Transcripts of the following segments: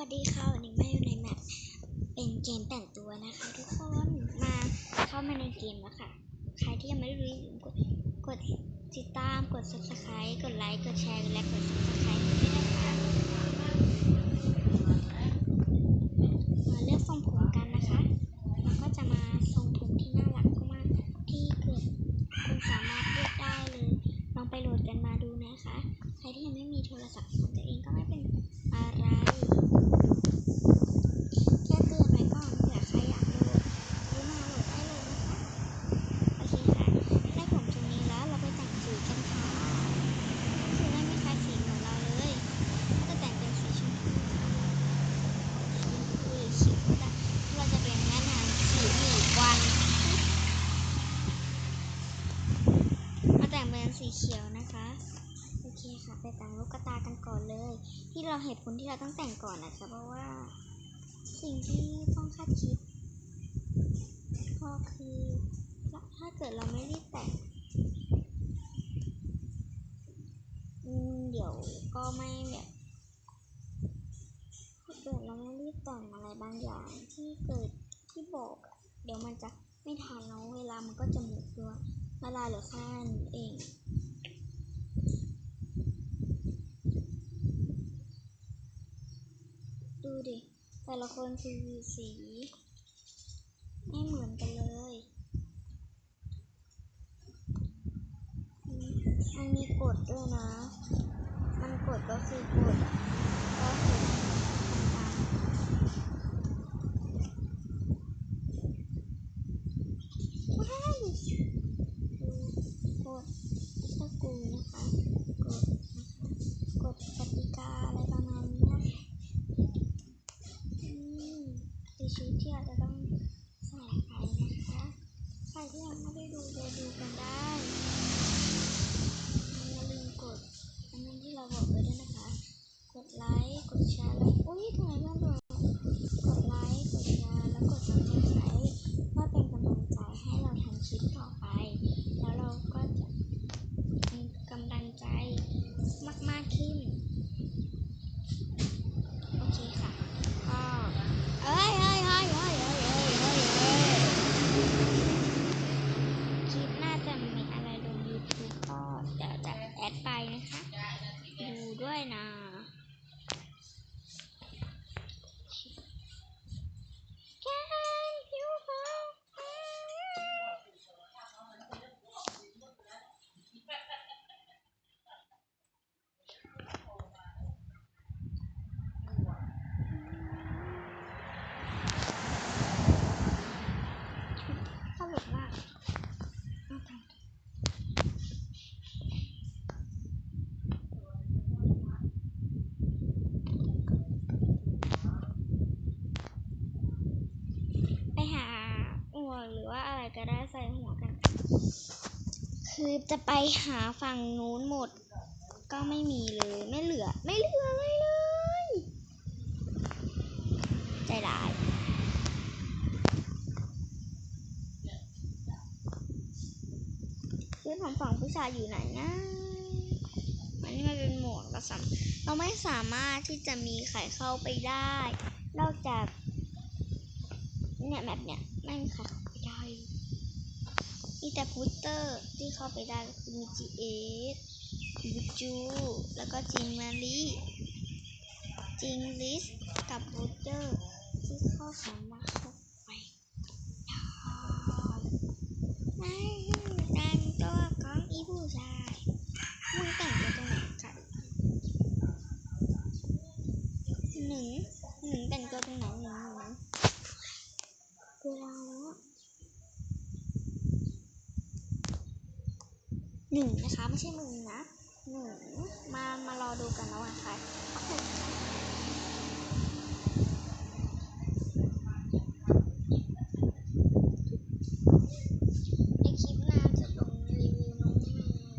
วัสดีค่ะวันนี้มาอยู่ในแมปเป็นเกมแต่งตัวนะคะ ทุกคนมาเข้ามาในเกมแล้วค่ะ ใครที่ยังไม่รู้อย่าลืมกดกดติดตามกด subscribe กดไลค์กดแชร์และกด subscribe ด้วยนะคะมาเลือกทรงผมกันนะคะแล้วก็จะมาทรงผมที่น่ารักมากๆที่เกิดคุณสามารถเลือกได้เลยลองไปโหลดกันมาดูนะคะ ใครที่ยังไม่มีโทรศัพท์ของตัวเองก็ไม่เป็นอะไร แค่เตือนไว้ก่อนเผื่อใครอยากโหลดรู้มาโหลดได้เลยนะคะ โอเคค่ะ ได้ผมตรงนี้แล้วเราไปแต่งสีกันค่ะคือไม่มีใครสีเหมือนเราเลยก็แต่งเป็นสีชมพูค่ะชมพูหรือเขียวก็ได้เราจะเป็นแม่นางสีหมีวันมาแต่งเป็นสีเขียวนะคะ โอเคค่ะ ไป แต่งลูกกระตากันก่อนเลย ที่เราเหตุผลที่เราต้องแต่งก่อนนะคะเพราะว่า สิ่งที่ต้องคาดคิดก็คือถ้าเกิดเราไม่รีบแต่งเดี๋ยวก็ไม่แบบถ้าเกิดเราไม่รีบแต่งอะไรบางอย่างที่เกิดที่บอกอะเดี๋ยวมันจะไม่ทันแล้วเวลามันก็จะหมดตัวเวลาเหลือแค่นี้เอง ดิ แต่ละคนคือสี ไม่เหมือนกันเลยมมันมีกฎด้วยนะ มันกฎก็คือกฎก็คือ ก็ได้ใส่หัวกัน คือจะไปหาฝั่งนู้นหมด ก็ไม่มีเลยไม่เหลือ ไม่เหลืออะไรเลยใจร้ายคือของฝั่งผู้ชายอยู่ไหนนะอันนี้มันเป็นโหมดเราสามเราไม่สามารถที่จะมีใครเข้าไปได้ นอกจาก เนี่ยแบบเนี้ยไม่มีใครเข้า ได้ มีแต่พุตเตอร์ที่เข้าไปได้คือมีจีเอสบูจูแล้วก็จิงมารีจิงลิสกับบูเตอร์ที่เข้าสามารถเข้าไปได้ไม่แต่งตัวของอีผู้ชายมึงแต่งตัวตรงไหนกันหนึ่งหนึ่งแต่งตัวตรงไหนหนึ่งหนึ่ง เวลาแล้ว หนึ่งนะคะ ไม่ใช่มึงนะหนึ่งมามารอดูกันแล้วนะคะโอเคในคลิปหน้าจะลงรีวิวน้องแมว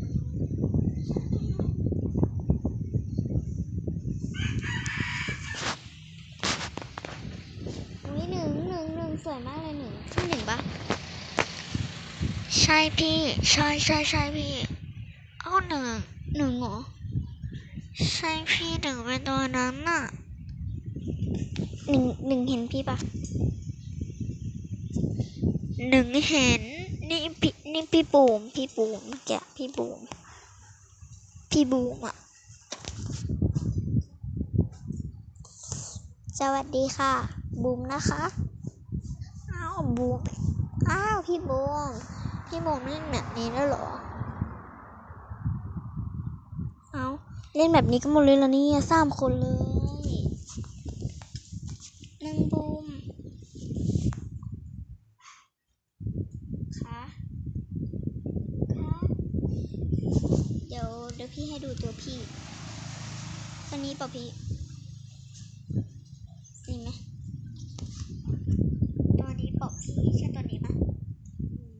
อุ้ยหนึ่งหนึ่งหนึ่งสวยมากเลยหนึ่งที่หนึ่งปะใช่พี่ ใช่ใช่ใช่พี่ เอาหนึ่ง หนึ่งเหรอ ใช่พี่หนึ่งเป็นตัวนั้นน่ะหนึ่งหนึ่งเห็นพี่ปะหนึ่งเห็นนี่พี่นี่พี่บูมพี่บูมแกะพี่บูมพี่บูมอะสวัสดีค่ะ บูมนะคะอ้าวบูมอ้าวพี่บูมพี่บูมเล่นแบบนี้แล้วเหรอ เอา เล่นแบบนี้ก็หมดเลยแล้วเนี่ยสามคนเลยหนึ่งบูมคะคะเดี๋ยวเดี๋ยวพี่ให้ดูตัวพี่ตัวนี้เปล่าพี่นี่ไหมตัวนี้เปล่าพี่ใช่ตัวนี้ปะ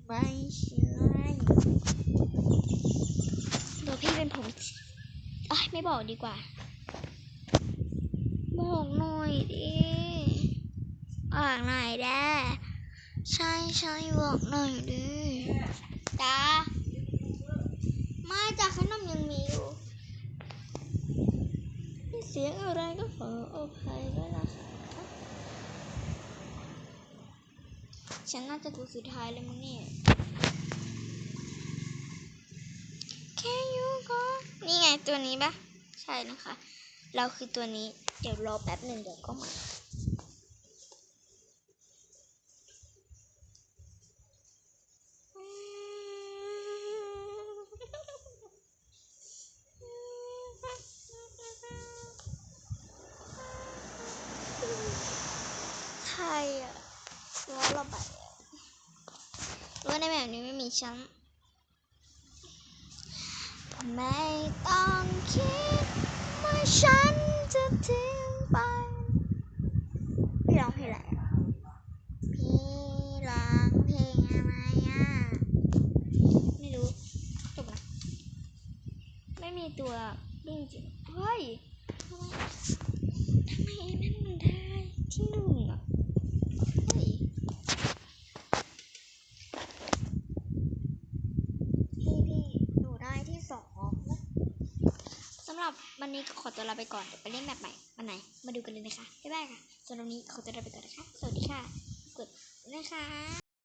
ไม่ใช่ตัวพี่เป็นผม เอ้ยไม่บอกดีกว่า บอกหน่อยดิบอกหน่อยแด้ใช่ใช่บอกหน่อยดิจ้ามาจากขนมยังมีอยู่มีเสียงอะไรก็ขออภัยด้วยนะคะฉันน่าจะตัวสุดท้ายเลยมั้งเนี่ย แค่ยูก็นี่ไง ตัวนี้ปะใช่นะคะ เราคือตัวนี้ เดี๋ยวรอแป๊บหนึ่งเดี๋ยวก็มาใครอะล้อระบายอะรู้ในแบบนี้ไม่มีช้ำ ไม่ต้องคิดว่าฉันจะทิ้งไปพี่ร้องเพลงอะไรอะพี่ร้องเพลงอะไรอะ ไม่รู้จบนะ ไม่มีตัววิ่จริงเฮ้ยทำไมทำไมนั่นมันได้ที่หนึ่งอะเฮ้ยพี่พี่หนูได้ที่สองสำหรับวันนี้ก็ขอตัวลาไปก่อนเดี๋ยวไปเล่นแบบใหม่วันไหน มาดูกันเลยนะคะบ๊ายบายค่ะสำหรับวันนี้ขอตัวลาไปก่อนนะคะ สวัสดีค่ะ กดนะคะ